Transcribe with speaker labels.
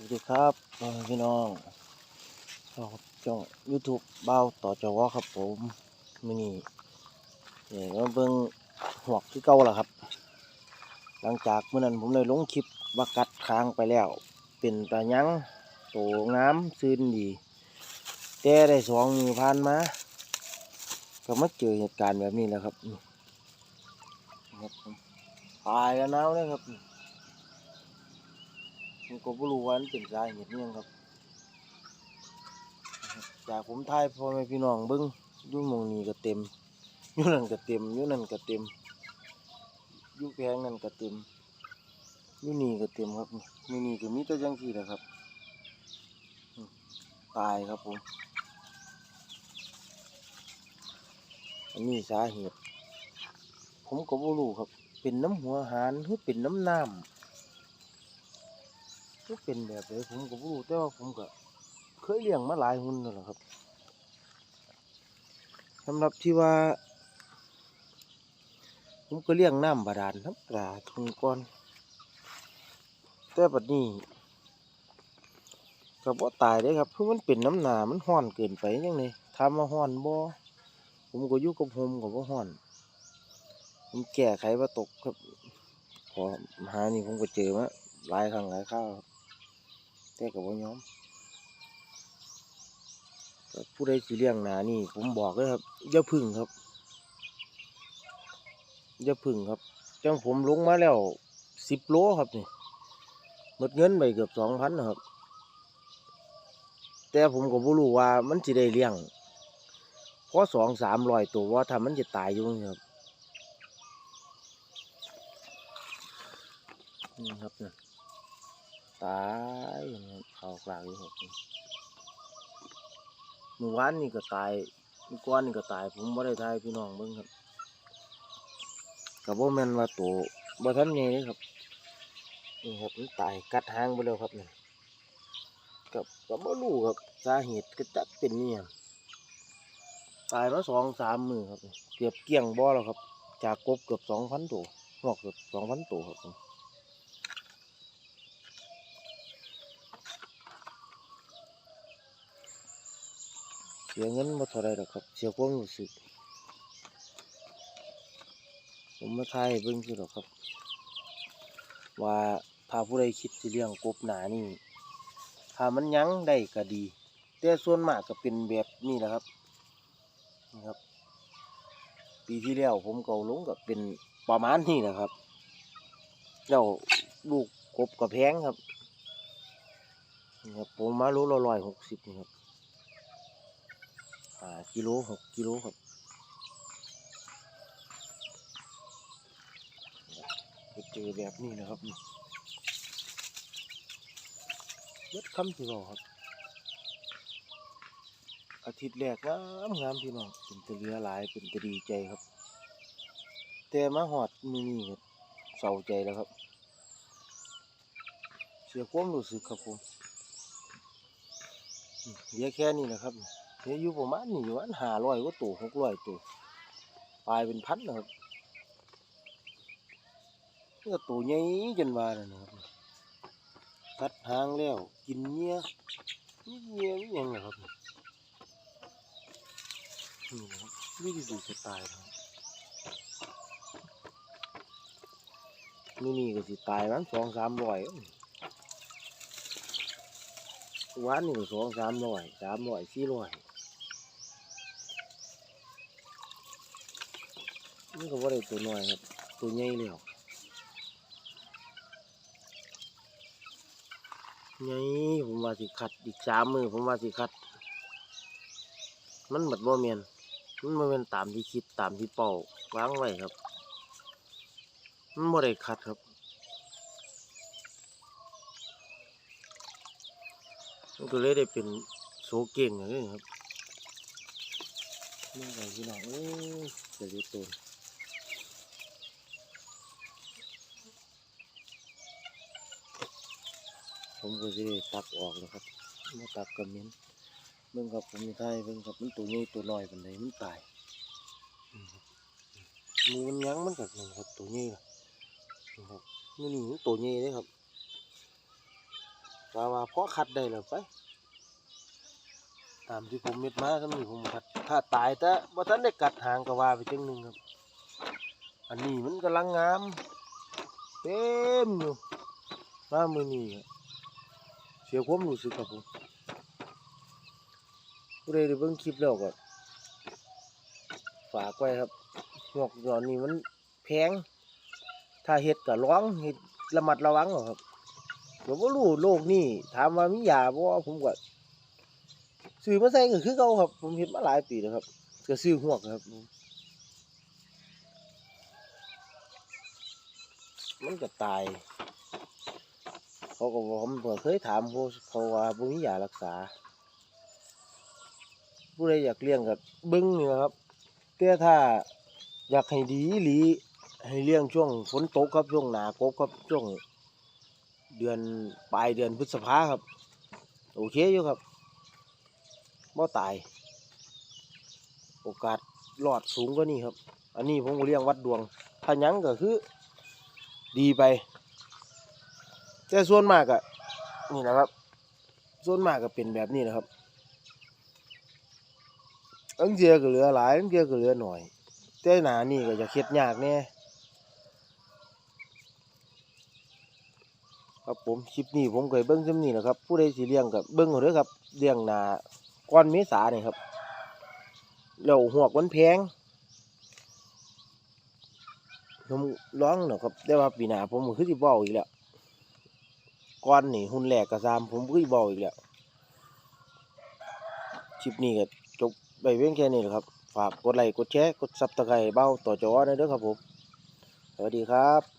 Speaker 1: สวัสดีครับพี่น้องช่องช่องยูทูบเบ้าต่อจวครับผมมินี่เดี๋ยวเบิ่งหวกที่เก่าแล้วครับ หลังจากเมื่อนั้นผมเลยลงคลิปว่ากัดค้างไปแล้ว เป็นตายังโตงามซื่นดีแต่ได้สองมือผ่านมาก็มาเจอเหตุการณ์แบบนี้แล้วครับนี่ครับผมตายแล้วน้าวเลยครับ ผมก็บ่รู้ว่ามันเป็นสาเหตุอิหยังครับ จากผมทายพ่อแม่พี่น้องเบิ่งยู่หมองนี้ก็เต็มยู่นั่นก็เต็มยู่นั่นก็เต็มยู่แพงนั่นก็เต็มยู่นี่ก็เต็มครับนี่นี่ก็มีแต่จังซี่แหละครับ ตายครับผมอันนี้สาเหตุ ผมก็บ่รู้ครับ เป็นน้ำหัวหารหรือเป็นน้ำน้ำ ก็เป็นแบบไหนผมก็บ่รู้แต่ว่าผมก็เคยเลี้ยงมาหลายหุ่นแล้วล่ะครับสำหรับที่ว่า ผมก็เลี้ยงน้ำบาดาลน้ำปลาทุนก่อนแต่บัดนี้ก็บ่ตายเด้ครับเพราะมันเป็นน้ำหนามันห้อนเกินไปยังไงทำมาห้อนบ่ผมก็อยู่กับผมก็บ่ห้อน ผมแก้ไขว่าตกครับพอหานี่ผมก็เจอมาหลายครั้งหลายคราวครับ แต่กับว่ายอมผู้ใดสิเลี้ยงหนานี่ ผมบอกเลยครับอย่าพึ่งครับอย่าพึ่งครับจังผมลงมาแล้วสิบโลครับนี่หมดเงินไปเกือบสองพันครับ แต่ผมก็บ่รู้ว่ามันสิได้เลี้ยงเพราะสองสามร้อยตัวว่าถ้ามันจะตายอยู่นะครับนี่ครับนี่ ตายนะครับเขากลางอยู่ครับเมื่อวานนี่ก็ตายเมื่อก่อนนี่ก็ตาย ผมบ่ได้ทายพี่น้องเบิ่งครับก็บ่แม่นว่าโตบ่ทันใหญ่เลยครับนี่ครับมันตายกัดหางไปแล้วครับนี่กับก็บ่รู้ครับสาเหตุก็จักเป็นนี่ยังตายมาสองสามมือครับ เกือบเกลี้ยงบ่แล้วครับ จากกบเกือบสองพันตัวหอกเกือบสองพันตัวครับผม เสียเงินมาเท่าไรหรอกครับ เสียความรู้สึก ผมมาทายให้เบิ่งคือหรอกครับ ว่าถ้าผู้ใดคิดสิเลี้ยงกบหนานี่ ถ้ามันยั้งได้ก็ดี แต่ส่วนมากก็เป็นแบบนี้แหละครับ นี่ครับ ปีที่แล้วผมเกาลงก็เป็นประมาณนี้แหละครับแล้วลูกกบกับแพงครับนี่ครับผมมาโลละร้อยหกสิบนี่ครับ กิโลหกกิโลครับไปเจอแบบนี้นะครับนี่เล็ดคำที่เราครับ อาทิตย์แรกงามงามพี่น้องเป็นตะเลียหลายเป็นตะดีใจครับ แต่มาหอดมือนี่ครับเศร้าใจแล้วครับ เสียความรู้สึกครับผมเหลือแค่นี้นะครับ เหลืออยู่ประมาณนี่อยู่ประมาณห้าร้อยกว่าตัวหกร้อยตัวปลายเป็นพันนะครับนี่ก็ตัวใหญ่จนว่าแล้วนะครับกัดหางแล้วกินเงี้ยนี่เงี้ยนี่ยังนะครับนี่นะครับนี่คือสไตล์ครับนี่นี่ก็สิตายมันสองสามร้อยวันหนี่ก็สองสามร้อยสามร้อยสี่ร้อย นี่ก็ว่าได้ตัวน้อยครับ ตัวใหญ่แล้วใหญ่ผมว่าสิขัดอีกสามมือผมว่าสิขัด มันบัดบ่เมียนมันบ่แม่นตามที่คิดตามที่เป้าวางไว้ครับ มันบ่ได้ขัดครับมันก็เลยได้เป็นโซเก่งอย่างนี้ครับนี่ไงพี่น้องเอ้ยจะรีตัว ผมก็จะได้ตักออกแล้วครับมาตักกระเม็นเบิ่งครับผมมีไทยเบิ่งครับมันตัวนี้ตัวน้อยเป็นไดมันตายอืมครับหมูมันยั้งมันกับนี่ครับตัวนี้ล่ะครับนี่นี่มันตัวนี้เลยครับว่าว่าพอคัดได้แล้วไปตามที่ผมเม็ดมาก็มีผมคัดถ้าตายแต่บ่ทันได้กัดหางก็ว่าไปจังหนึ่งครับ อันนี้มันกำลังงามเต็มอยู่มามือนี้ครับ เสียความรู้สึกครับผมผู้ใดได้เบิ่งคลิปแล้วก็ฝากไว้ครับหวกหย่อนนี่มันแพง ถ้าเฮ็ดก็ร้องเฮ็ดระมัดระวังเอครับเดี๋ยวบ่รู้โลกนี้ถามว่ามียาบ่ผมก็ซื้อมาใส่ก็คือเก่าครับ ผมเฮ็ดมาหลายปีแล้วครับก็ซื้อหวกครับ มันก็ตาย เขาก็บอกผมเคยถามเขาเขาว่าบ่มียารักษา ผู้ใดอยากเลี้ยงก็เบิ่งนี่ครับแต่ถ้าอยากให้ดีอีหลีให้เลี้ยงช่วงฝนตกครับช่วงหนากบครับช่วงเดือนปลายเดือนพฤษภาครับ โอเคอยู่ครับบ่ตาย โอกาสรอดสูงกว่านี้ครับ อันนี้ผมก็เลี้ยงวัดดวง ถ้ายังก็คือ ดีไป แต่ส่วนมากอะนี่นะครับ ส่วนมากก็เป็นแบบนี้นะครับอังเจียก็เหลือหลายอังเจียก็เหลือหน่อย แต่หนานี่ก็จะเค็ดยากแน่ครับผมคลิปนี้ผมเคยเบิ้งซ้ำนี่นะครับ ผู้ใดสิเลี้ยงกับเบิ้งเอาเด้อครับเลี้ยงหนาก้อนเมษาเนี่ยครับแล้วหวกมันแพงผมร้องเนาะครับ แต่ว่าปีหน้าผมคือสิเบ้าอีกแล้ว ก้อนนี่หุ่นแหลกกระซามผมก็คือสิเบ้าอีกแล้วคลิปนี้ก็จบไปเพียงแค่นี้แหละครับ ฝากกดไลค์กดแชร์กดซับตะไคร้เบ้าต่อจอได้ด้วยครับผม สวัสดีครับ